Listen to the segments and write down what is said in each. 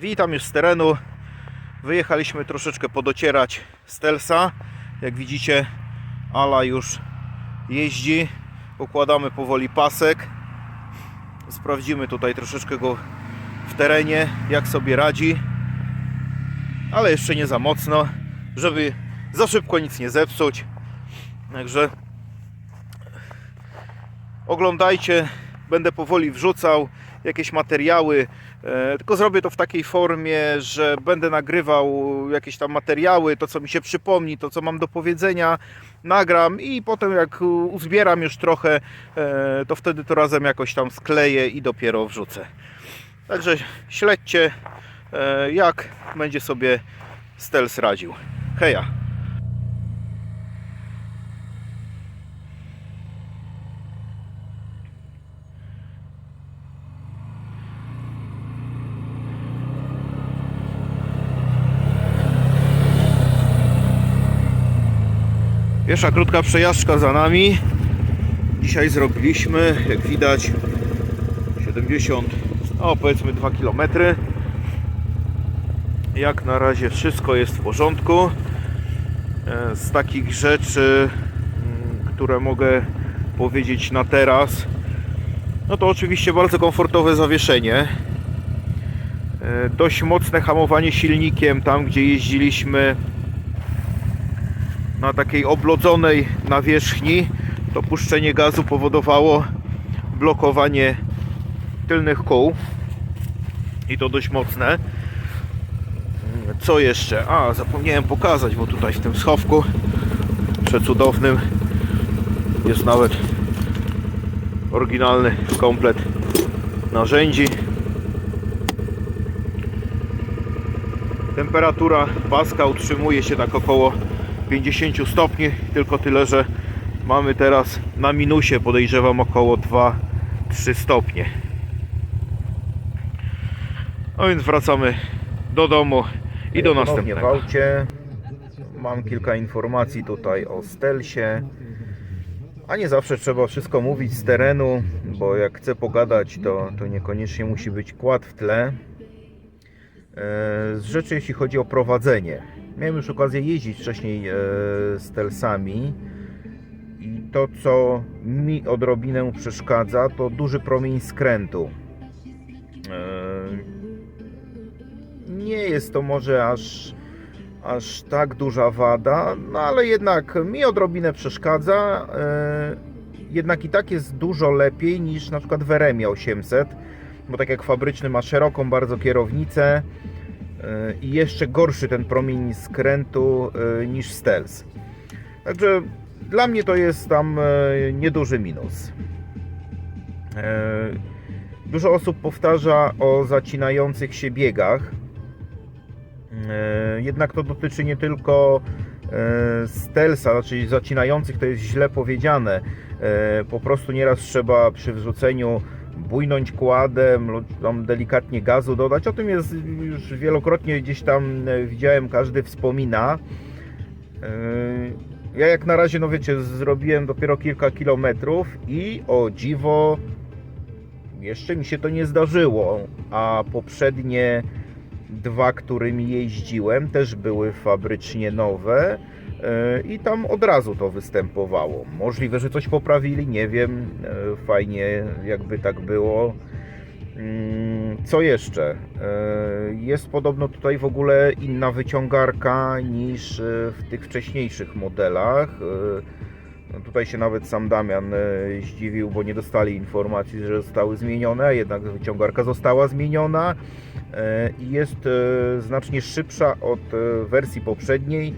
Witam już z terenu. Wyjechaliśmy troszeczkę podocierać z Telsa. Jak widzicie, Ala już jeździ. Układamy powoli pasek. Sprawdzimy tutaj troszeczkę go w terenie, jak sobie radzi. Ale jeszcze nie za mocno, żeby za szybko nic nie zepsuć. Także oglądajcie, będę powoli wrzucał jakieś materiały, tylko zrobię to w takiej formie, że będę nagrywał jakieś tam materiały, to co mi się przypomni, to co mam do powiedzenia, nagram i potem jak uzbieram już trochę, e, to wtedy to razem jakoś tam skleję i dopiero wrzucę. Także śledźcie, e, jak będzie sobie Stels radził. Heja! Pierwsza krótka przejażdżka za nami. Dzisiaj zrobiliśmy, jak widać, 70, o powiedzmy 2 km. Jak na razie wszystko jest w porządku. E, Z takich rzeczy, mm, które mogę powiedzieć na teraz, no to oczywiście bardzo komfortowe zawieszenie. E, Dość mocne hamowanie silnikiem tam, gdzie jeździliśmy na takiej oblodzonej nawierzchni. To puszczenie gazu powodowało blokowanie tylnych kół i to dość mocne. Co jeszcze? A, zapomniałem pokazać, bo tutaj w tym schowku przecudownym jest nawet oryginalny komplet narzędzi. Temperatura paska utrzymuje się tak około 50 stopni, tylko tyle, że mamy teraz na minusie podejrzewam około 2-3 stopnie. No więc wracamy do domu i do następnego. W aucie mam kilka informacji tutaj o Stelsie. A nie zawsze trzeba wszystko mówić z terenu, bo jak chcę pogadać, to, to niekoniecznie musi być kład w tle. E, Z rzeczy, jeśli chodzi o prowadzenie. Miałem już okazję jeździć wcześniej e, z Telsami i to, co mi odrobinę przeszkadza, to duży promień skrętu. E, Nie jest to może aż, aż tak duża wada, no ale jednak mi odrobinę przeszkadza. E, Jednak i tak jest dużo lepiej niż na przykład w Eremie 800, bo tak jak fabryczny ma szeroką bardzo kierownicę, i jeszcze gorszy ten promień skrętu e, niż Stealth. Także dla mnie to jest tam e, nieduży minus. E, Dużo osób powtarza o zacinających się biegach. E, Jednak to dotyczy nie tylko e, Stelsa, znaczy zacinających to jest źle powiedziane. E, Po prostu nieraz trzeba przy wrzuceniu bujnąć kładem lub tam delikatnie gazu dodać. O tym jest już wielokrotnie gdzieś tam e, widziałem, każdy wspomina. E, Ja jak na razie, no wiecie, zrobiłem dopiero kilka kilometrów i o dziwo jeszcze mi się to nie zdarzyło, a poprzednie dwa, którymi jeździłem, też były fabrycznie nowe i tam od razu to występowało. Możliwe, że coś poprawili, nie wiem. E, Fajnie, jakby tak było. Mm, Co jeszcze? E, Jest podobno tutaj w ogóle inna wyciągarka niż e, w tych wcześniejszych modelach. E, no Tutaj się nawet sam Damian e, zdziwił, bo nie dostali informacji, że zostały zmienione, a jednak wyciągarka została zmieniona e, i jest e, znacznie szybsza od e, wersji poprzedniej.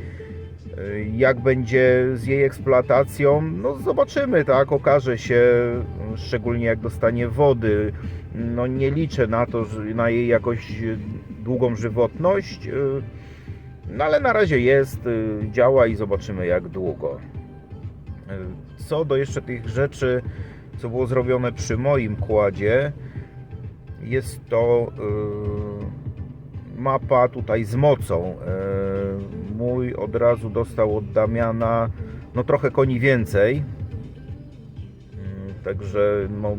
Jak będzie z jej eksploatacją, no zobaczymy, tak, okaże się, szczególnie jak dostanie wody. No nie liczę na to, na jej jakoś długą żywotność, e, no ale na razie jest, e, działa i zobaczymy jak długo. Co do jeszcze tych rzeczy, co było zrobione przy moim kładzie, jest to mapa tutaj z mocą. Mój od razu dostał od Damiana no trochę koni więcej. Yy, Także no,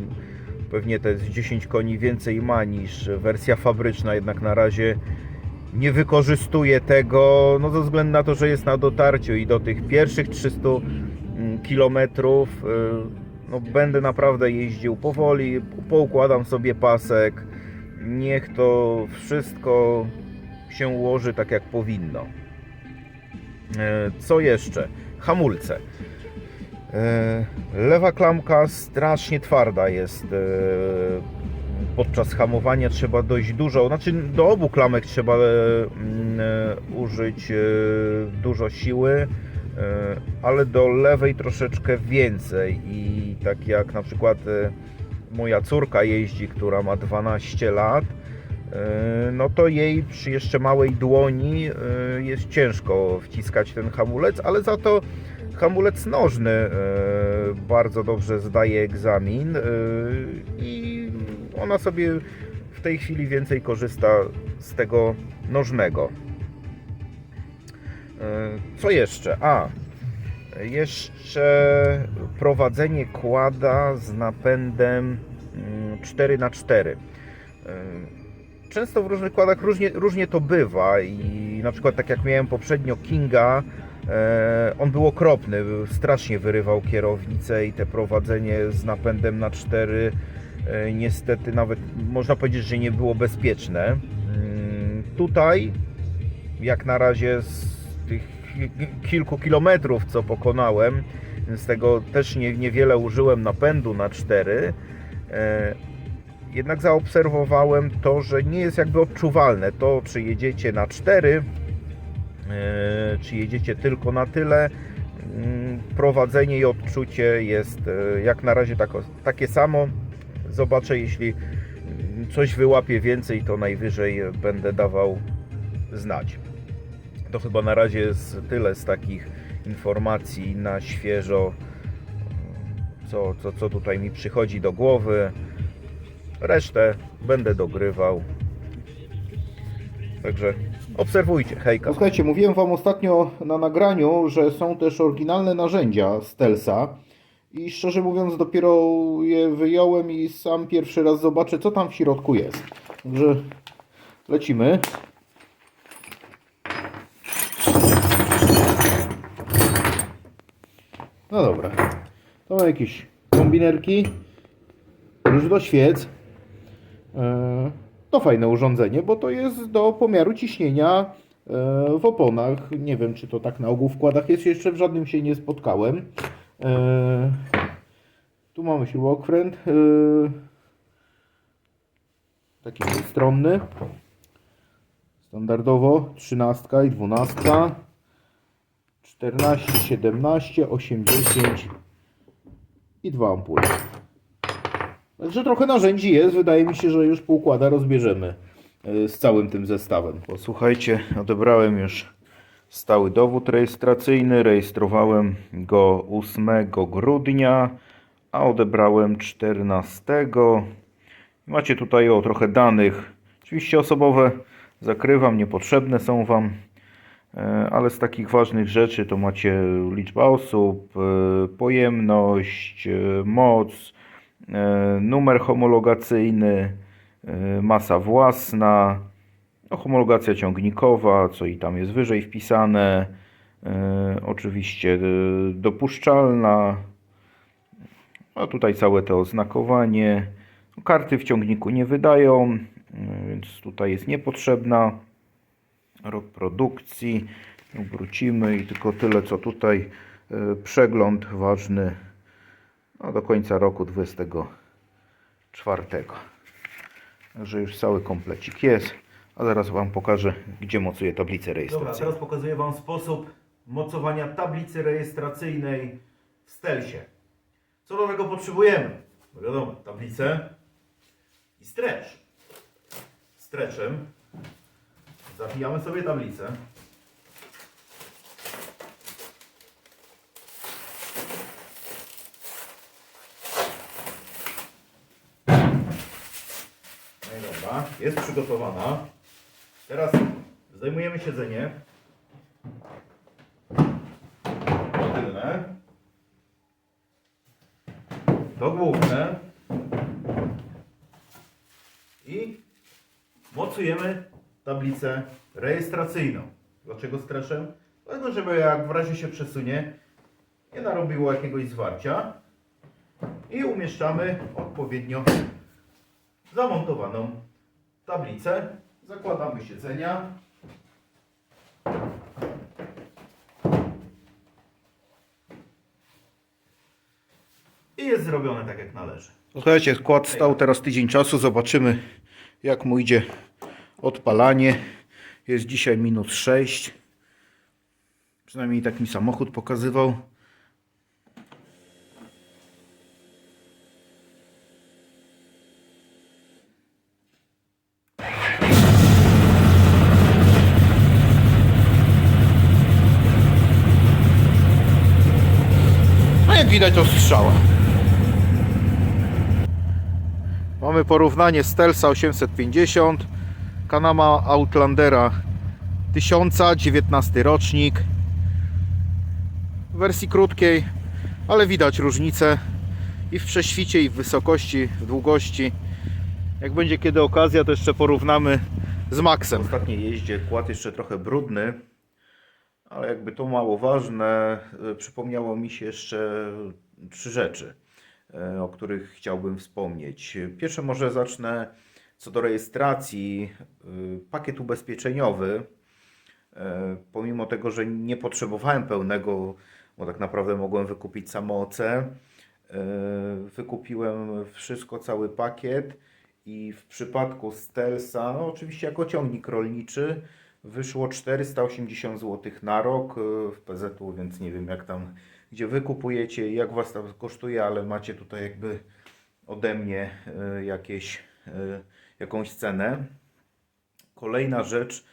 pewnie to jest 10 koni więcej ma niż wersja fabryczna, jednak na razie nie wykorzystuje tego, no ze względu na to, że jest na dotarciu i do tych pierwszych 300 mm, kilometrów y, no, będę naprawdę jeździł powoli, poukładam sobie pasek, niech to wszystko się ułoży tak jak powinno. E, Co jeszcze? Hamulce. E, Lewa klamka strasznie twarda jest. e, Podczas hamowania trzeba dość dużo, znaczy do obu klamek trzeba mm, użyć dużo siły, ale do lewej troszeczkę więcej. I tak jak na przykład moja córka jeździ, która ma 12 lat, no to jej przy jeszcze małej dłoni e, jest ciężko wciskać ten hamulec, ale za to hamulec nożny e, bardzo dobrze zdaje egzamin e, i ona sobie w tej chwili więcej korzysta z tego nożnego. E, Co jeszcze? A, jeszcze prowadzenie kłada z napędem 4x4. Często w różnych kładach różnie, różnie to bywa i na przykład tak jak miałem poprzednio Kinga, e, on był okropny, strasznie wyrywał kierownicę i te prowadzenie z napędem na 4 e, niestety nawet można powiedzieć, że nie było bezpieczne. Mm, Tutaj jak na razie z tych kilku kilometrów, co pokonałem, z tego też nie, niewiele użyłem napędu na 4. Jednak zaobserwowałem to, że nie jest jakby odczuwalne to, czy jedziecie na 4, e, czy jedziecie tylko na tyle. Mm, Prowadzenie i odczucie jest e, jak na razie tak, takie samo. Zobaczę, jeśli coś wyłapię więcej, to najwyżej będę dawał znać. To chyba na razie jest tyle z takich informacji na świeżo, co, co, co tutaj mi przychodzi do głowy. Resztę będę dogrywał. Także obserwujcie. Hejka. No słuchajcie, mówiłem Wam ostatnio na nagraniu, że są też oryginalne narzędzia Stelsa i szczerze mówiąc dopiero je wyjąłem i sam pierwszy raz zobaczę co tam w środku jest. Także lecimy. No dobra. To mamy jakieś kombinerki. Już do świec. E, To fajne urządzenie, bo to jest do pomiaru ciśnienia e, w oponach. Nie wiem, czy to tak na ogół wkładach jest. Jeszcze w żadnym się nie spotkałem. E, Tu mamy śrubokręt. Taki stronny. Standardowo 13 i 12. 14, 17, 80 i dwa ampule. Także trochę narzędzi jest. Wydaje mi się, że już półkłada rozbierzemy e, z całym tym zestawem. Posłuchajcie, odebrałem już stały dowód rejestracyjny. Rejestrowałem go 8 grudnia, a odebrałem 14. Macie tutaj o trochę danych. Oczywiście osobowe zakrywam, niepotrzebne są Wam. E, Ale z takich ważnych rzeczy to macie liczbę osób, e, pojemność, moc, numer homologacyjny, e, masa własna, no, homologacja ciągnikowa, co i tam jest wyżej wpisane, e, oczywiście e, dopuszczalna, a tutaj całe to oznakowanie. Karty w ciągniku nie wydają, e, więc tutaj jest niepotrzebna. Rok produkcji. Obrócimy i tylko tyle, co tutaj. e, Przegląd ważny no, do końca roku 24. Także już cały komplecik jest. A zaraz Wam pokażę, gdzie mocuję tablicę Dobra, rejestracyjną. teraz pokazuję Wam sposób mocowania tablicy rejestracyjnej w Stelsie. Co do tego potrzebujemy? No wiadomo, tablicę i stretch. Stretchem zawijamy sobie tablicę. No i dobra, jest przygotowana. Teraz zdejmujemy siedzenie. To tylne. To główne. i mocujemy tablicę rejestracyjną. Dlaczego streszem? Dlatego, żeby jak w razie się przesunie, nie narobiło jakiegoś zwarcia i umieszczamy odpowiednio zamontowaną tablicę. Zakładamy siedzenia. I jest zrobione tak jak należy. Słuchajcie, skład stał teraz tydzień czasu. Zobaczymy, jak mu idzie odpalanie. Jest dzisiaj minus 6. Przynajmniej tak mi samochód pokazywał. Widać to strzała. Mamy porównanie Stelsa 850, Kanama Outlandera 1000, 19 rocznik. W wersji krótkiej, ale widać różnicę i w prześwicie, i w wysokości, w długości. Jak będzie kiedy okazja, to jeszcze porównamy z Maxem. W ostatniej jeździe kład jeszcze trochę brudny, ale jakby to mało ważne, y, przypomniało mi się jeszcze trzy rzeczy e, o których chciałbym wspomnieć. Pierwsze może zacznę co do rejestracji. Y, Pakiet ubezpieczeniowy, e, pomimo tego, że nie potrzebowałem pełnego, bo tak naprawdę mogłem wykupić samo OC, e, wykupiłem wszystko, cały pakiet i w przypadku Stelsa, no oczywiście jako ciągnik rolniczy, wyszło 480 zł na rok e, w PZU, więc nie wiem jak tam, gdzie wy kupujecie jak was tam kosztuje, ale macie tutaj jakby ode mnie e, jakieś, e, jakąś cenę. Kolejna rzecz,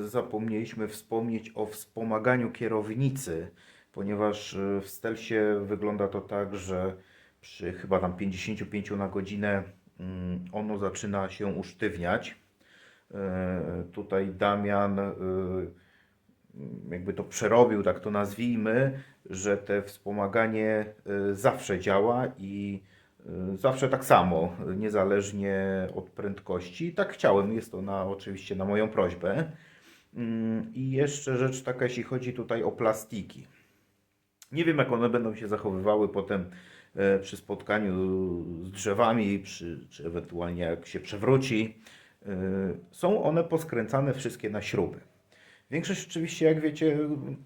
zapomnieliśmy wspomnieć o wspomaganiu kierownicy, ponieważ w Stelsie wygląda to tak, że przy chyba tam 55 na godzinę mm, ono zaczyna się usztywniać. E, Tutaj Damian e, jakby to przerobił, tak to nazwijmy, że te wspomaganie e, zawsze działa i zawsze tak samo, niezależnie od prędkości. Tak chciałem, jest to na, oczywiście na moją prośbę. Mm, I jeszcze rzecz taka, jeśli chodzi tutaj o plastiki. Nie wiem, jak one będą się zachowywały potem przy spotkaniu z drzewami, przy, czy ewentualnie jak się przewróci. E, Są one poskręcane wszystkie na śruby. Większość oczywiście, jak wiecie, mm,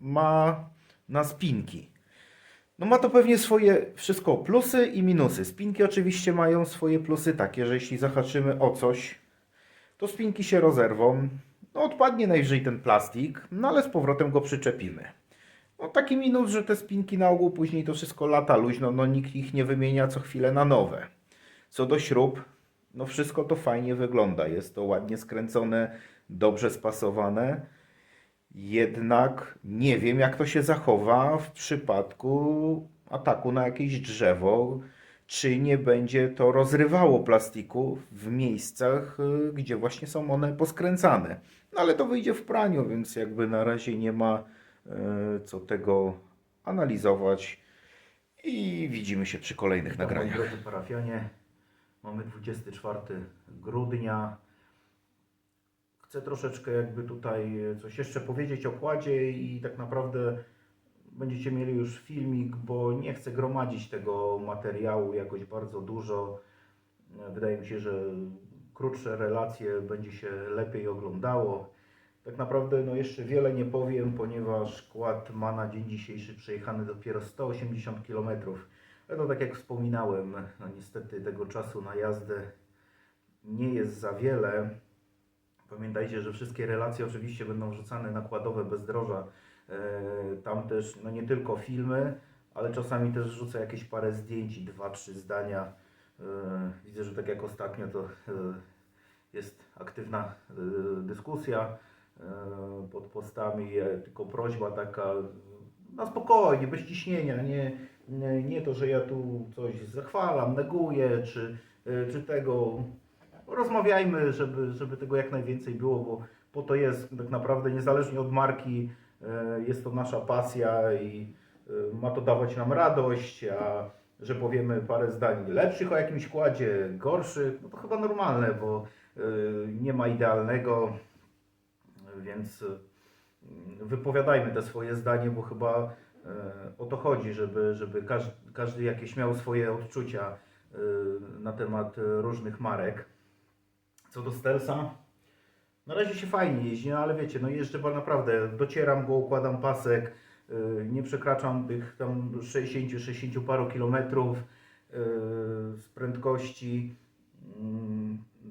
ma na spinki. No ma to pewnie swoje wszystko plusy i minusy. Spinki oczywiście mają swoje plusy takie, że jeśli zahaczymy o coś, to spinki się rozerwą. No odpadnie najwyżej ten plastik, no ale z powrotem go przyczepimy. No taki minus, że te spinki na ogół później to wszystko lata luźno, no nikt ich nie wymienia co chwilę na nowe. Co do śrub, no wszystko to fajnie wygląda. Jest to ładnie skręcone, dobrze spasowane. Jednak nie wiem, jak to się zachowa w przypadku ataku na jakieś drzewo. Czy nie będzie to rozrywało plastiku w miejscach, y, gdzie właśnie są one poskręcane. No ale to wyjdzie w praniu, więc jakby na razie nie ma y, co tego analizować. I widzimy się przy kolejnych Witam, nagraniach. Drodzy parafianie, mamy 24 grudnia. Chcę troszeczkę jakby tutaj coś jeszcze powiedzieć o kładzie i tak naprawdę będziecie mieli już filmik, bo nie chcę gromadzić tego materiału jakoś bardzo dużo. Wydaje mi się, że krótsze relacje będzie się lepiej oglądało. Tak naprawdę no jeszcze wiele nie powiem, ponieważ kład ma na dzień dzisiejszy przejechany dopiero 180 km. To tak jak wspominałem, no niestety tego czasu na jazdę nie jest za wiele. Pamiętajcie, że wszystkie relacje oczywiście będą wrzucane nakładowe bezdroża. E, Tam też no nie tylko filmy, ale czasami też wrzucę jakieś parę zdjęć, dwa, trzy zdania. E, Widzę, że tak jak ostatnio to e, jest aktywna dyskusja pod postami, tylko prośba taka na spokojnie, bez ciśnienia, nie, nie, nie to, że ja tu coś zachwalam, neguję, czy, e, czy tego. Rozmawiajmy, żeby, żeby tego jak najwięcej było, bo po to jest tak naprawdę niezależnie od marki, e, jest to nasza pasja i ma to dawać nam radość, a że powiemy parę zdań lepszych o jakimś kładzie, gorszych, no to chyba normalne, bo nie ma idealnego, więc wypowiadajmy te swoje zdanie, bo chyba o to chodzi, żeby, żeby każdy, każdy jakieś miał swoje odczucia y, na temat różnych marek. Co do Stelsa, na razie się fajnie jeździ, no ale wiecie, no jeżdżę naprawdę, docieram go, układam pasek, y, nie przekraczam tych tam 60-60 paru kilometrów z prędkości.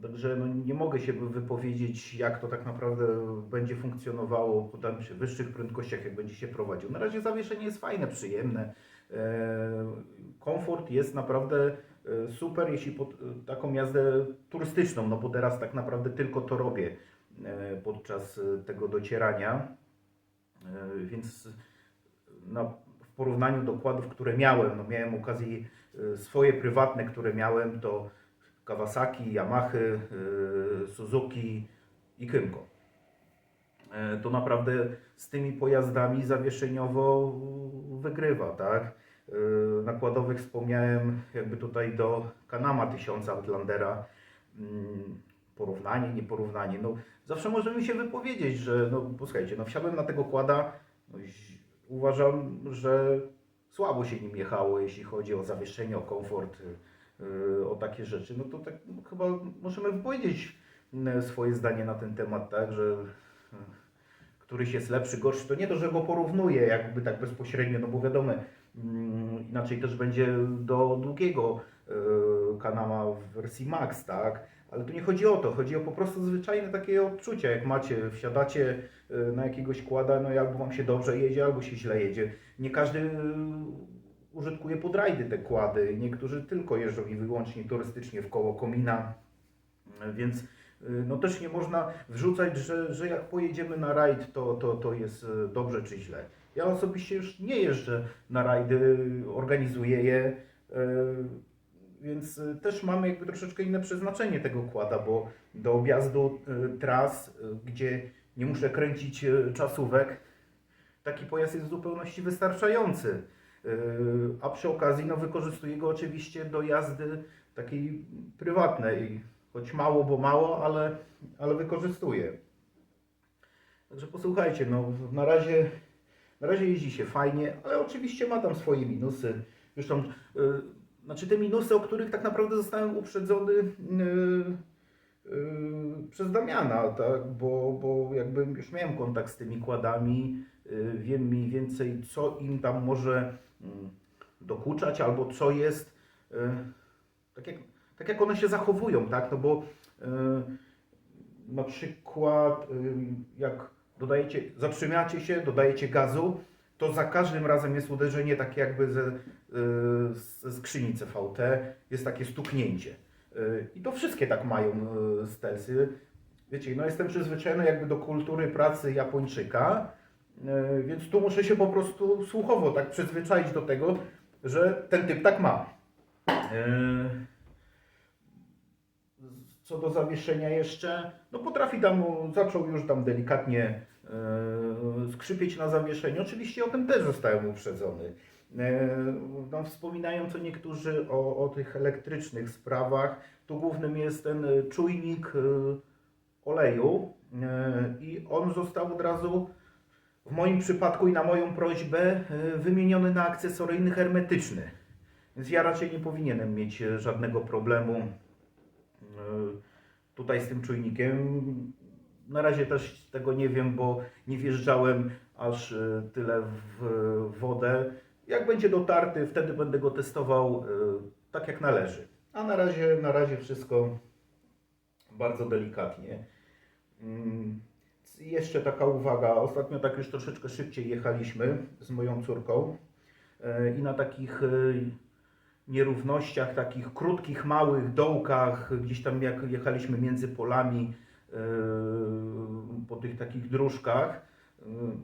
Także no nie mogę się wypowiedzieć, jak to tak naprawdę będzie funkcjonowało tam przy wyższych prędkościach, jak będzie się prowadził. Na razie zawieszenie jest fajne, przyjemne. E, Komfort jest naprawdę e, super, jeśli pod e, taką jazdę turystyczną, no bo teraz tak naprawdę tylko to robię podczas tego docierania. Więc na, w porównaniu do kładów, które miałem, no miałem okazję swoje prywatne, które miałem, to Kawasaki, Yamahy, e, Suzuki i Kymco. E, To naprawdę z tymi pojazdami zawieszeniowo wygrywa, tak? E, Nakładowych wspomniałem jakby tutaj do Kanama 1000 Outlandera. Mm, Porównanie, nieporównanie. No, zawsze możemy się wypowiedzieć, że no posłuchajcie, no wsiadłem na tego kłada, no, uważam, że słabo się nim jechało, jeśli chodzi o zawieszenie, o komfort, o takie rzeczy. No to tak chyba możemy wypowiedzieć mm, swoje zdanie na ten temat, tak, że yy, któryś jest lepszy, gorszy. To nie to, że go porównuję jakby tak bezpośrednio, no bo wiadomo, mm, inaczej też będzie do długiego yy, kanała w wersji Max, tak? Ale tu nie chodzi o to, chodzi o po prostu zwyczajne takie odczucia, jak macie, wsiadacie y, na jakiegoś kłada, no albo wam się dobrze jedzie, albo się źle jedzie. Nie każdy y, użytkuje pod rajdy te kłady, niektórzy tylko jeżdżą i wyłącznie turystycznie w koło komina, więc y, no też nie można wrzucać, że, że jak pojedziemy na rajd, to, to, to jest y, dobrze czy źle. Ja osobiście już nie jeżdżę na rajdy, organizuję je, y, więc też mamy jakby troszeczkę inne przeznaczenie tego kłada, bo do objazdu tras, gdzie nie muszę kręcić czasówek, taki pojazd jest w zupełności wystarczający. Y, A przy okazji no, wykorzystuję go oczywiście do jazdy takiej prywatnej, choć mało, bo mało, ale, ale wykorzystuję. Także posłuchajcie, no na razie, na razie jeździ się fajnie, ale oczywiście ma tam swoje minusy. Zresztą, y, znaczy te minusy, o których tak naprawdę zostałem uprzedzony y, y, przez Damiana, tak? bo, bo jakby już miałem kontakt z tymi kładami, y, wiem mniej więcej co im tam może dokuczać albo co jest, y, tak jak, tak jak one się zachowują, tak? No bo y, na przykład y, jak dodajecie, zatrzymacie się, dodajecie gazu, to za każdym razem jest uderzenie takie jakby ze, ze skrzyni CVT, jest takie stuknięcie. I to wszystkie tak mają stelsy. Wiecie, no jestem przyzwyczajony jakby do kultury pracy Japończyka, więc tu muszę się po prostu słuchowo tak przyzwyczaić do tego, że ten typ tak ma. Y, co do zawieszenia jeszcze, no potrafi tam, zaczął już tam delikatnie e, skrzypieć na zawieszeniu. Oczywiście o tym też zostałem uprzedzony. E, no, wspominają co niektórzy o, o tych elektrycznych sprawach. Tu głównym jest ten e, czujnik e, oleju e, i on został od razu w moim przypadku i na moją prośbę e, wymieniony na akcesoryjny hermetyczny. Więc ja raczej nie powinienem mieć e, żadnego problemu e, tutaj z tym czujnikiem. Na razie też tego nie wiem, bo nie wjeżdżałem aż tyle w wodę. Jak będzie dotarty, wtedy będę go testował tak jak należy. A na razie, na razie wszystko bardzo delikatnie. Jeszcze taka uwaga, ostatnio tak już troszeczkę szybciej jechaliśmy z moją córką e, i na takich e, nierównościach, takich krótkich, małych dołkach, gdzieś tam jak jechaliśmy między polami yy, po tych takich dróżkach,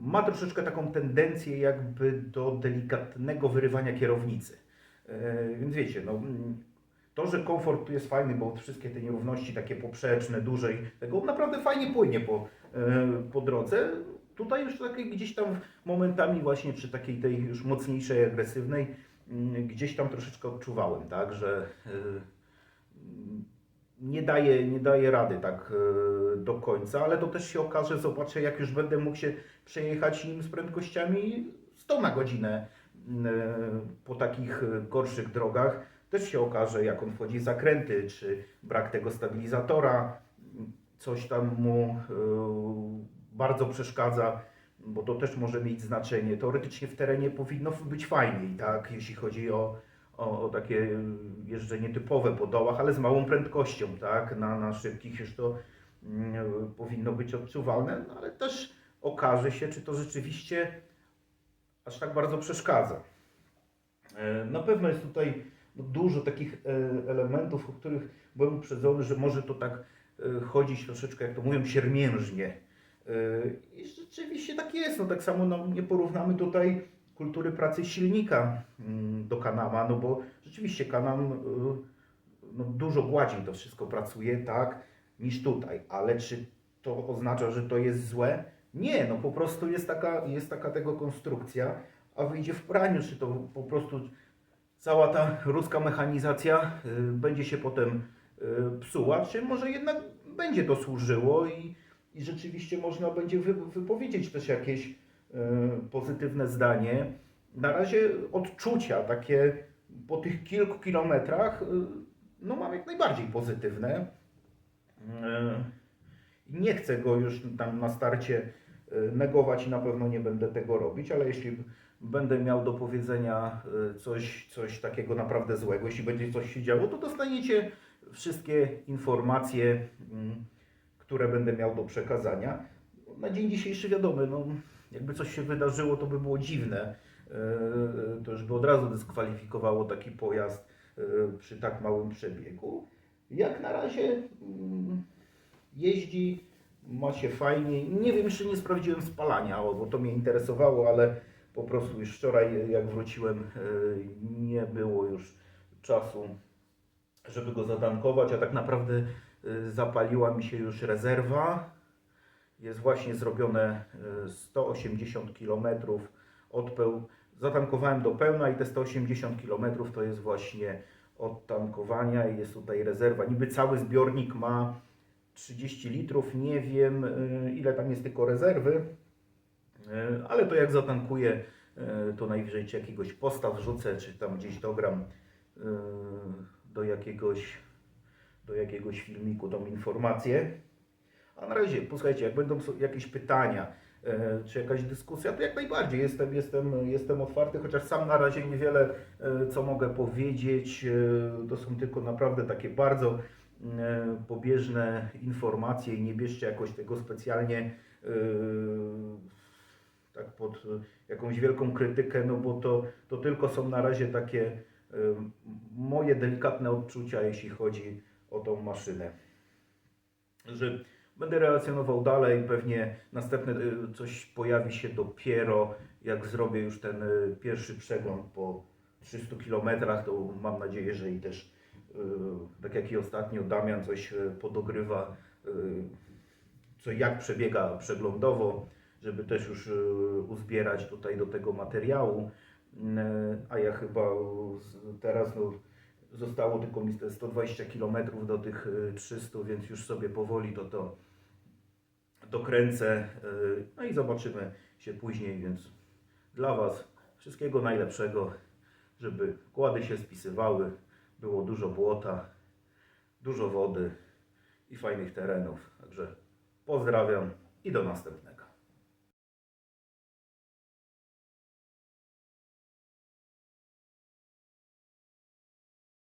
ma troszeczkę taką tendencję jakby do delikatnego wyrywania kierownicy. Więc wiecie, no, to, że komfort tu jest fajny, bo wszystkie te nierówności takie poprzeczne, dłużej, tego naprawdę fajnie płynie po, po drodze. Tutaj już takie gdzieś tam momentami właśnie przy takiej tej już mocniejszej, agresywnej mm, gdzieś tam troszeczkę odczuwałem, tak, że mm, nie daje, nie daje rady tak y, do końca, ale to też się okaże, zobaczę jak już będę mógł się przejechać nim z prędkościami 100 na godzinę y, po takich gorszych drogach. Też się okaże jak on wchodzi w zakręty, czy brak tego stabilizatora, coś tam mu y, bardzo przeszkadza, bo to też może mieć znaczenie. Teoretycznie w terenie powinno być fajniej, tak, jeśli chodzi o, o, o takie jeżdżenie typowe po dołach, ale z małą prędkością, tak, na, na szybkich już to mm, powinno być odczuwalne, no, ale też okaże się, czy to rzeczywiście aż tak bardzo przeszkadza. E, Na pewno jest tutaj no, dużo takich e, elementów, o których byłem uprzedzony, że może to tak e, chodzić troszeczkę, jak to mówią, siermiężnie. E, I rzeczywiście tak jest. No, tak samo no, nie porównamy tutaj kultury pracy silnika mm, do Kanama, no bo rzeczywiście Kanam e, no, dużo gładziej to wszystko pracuje, tak, niż tutaj. Ale czy to oznacza, że to jest złe? Nie, no po prostu jest taka, jest taka tego konstrukcja, a wyjdzie w praniu, czy to po prostu cała ta ruska mechanizacja y, będzie się potem y, psuła, czy może jednak będzie to służyło i, i rzeczywiście można będzie wy, wypowiedzieć też jakieś y, pozytywne zdanie. Na razie odczucia takie po tych kilku kilometrach y, no mam jak najbardziej pozytywne. Y, Nie chcę go już tam na starcie y, negować i na pewno nie będę tego robić, ale jeśli będę miał do powiedzenia y, coś, coś takiego naprawdę złego, jeśli będzie coś się działo, to dostaniecie wszystkie informacje, mm, które będę miał do przekazania. Na dzień dzisiejszy wiadomo, no, jakby coś się wydarzyło, to by było dziwne. Y, To już by od razu dyskwalifikowało taki pojazd y, przy tak małym przebiegu. Jak na razie mm, jeździ, ma się fajnie. Nie wiem, jeszcze nie sprawdziłem spalania, bo to mnie interesowało, ale po prostu już wczoraj, jak wróciłem, y, nie było już czasu, żeby go zatankować, a tak naprawdę y, zapaliła mi się już rezerwa. Jest właśnie zrobione y, 180 km od peł. Zatankowałem do pełna i te 180 km to jest właśnie od tankowania i jest tutaj rezerwa. Niby cały zbiornik ma 30 litrów, nie wiem y, ile tam jest tylko rezerwy, y, ale to jak zatankuję, y, to najwyżej czy jakiegoś posta wrzucę, czy tam gdzieś dogram y, do jakiegoś, do jakiegoś filmiku tą informację. A na razie, posłuchajcie, jak będą jakieś pytania, e, czy jakaś dyskusja, to jak najbardziej jestem, jestem, jestem otwarty, chociaż sam na razie niewiele e, co mogę powiedzieć. E, To są tylko naprawdę takie bardzo pobieżne informacje i nie bierzcie jakoś tego specjalnie tak pod jakąś wielką krytykę, no bo to, to tylko są na razie takie moje delikatne odczucia, jeśli chodzi o tą maszynę. Że Będę relacjonował dalej, pewnie następne y, coś pojawi się dopiero jak zrobię już ten y, pierwszy przegląd po 300 km, to mam nadzieję, że i też y, tak jak i ostatnio Damian coś podogrywa, co jak przebiega przeglądowo, żeby też już uzbierać tutaj do tego materiału. Y, A ja chyba teraz no, zostało tylko mi te 120 km do tych y, 300, więc już sobie powoli to to dokręcę. y, No i zobaczymy się później, więc dla Was wszystkiego najlepszego, żeby kłady się spisywały, było dużo błota, dużo wody i fajnych terenów. Także pozdrawiam i do następnego.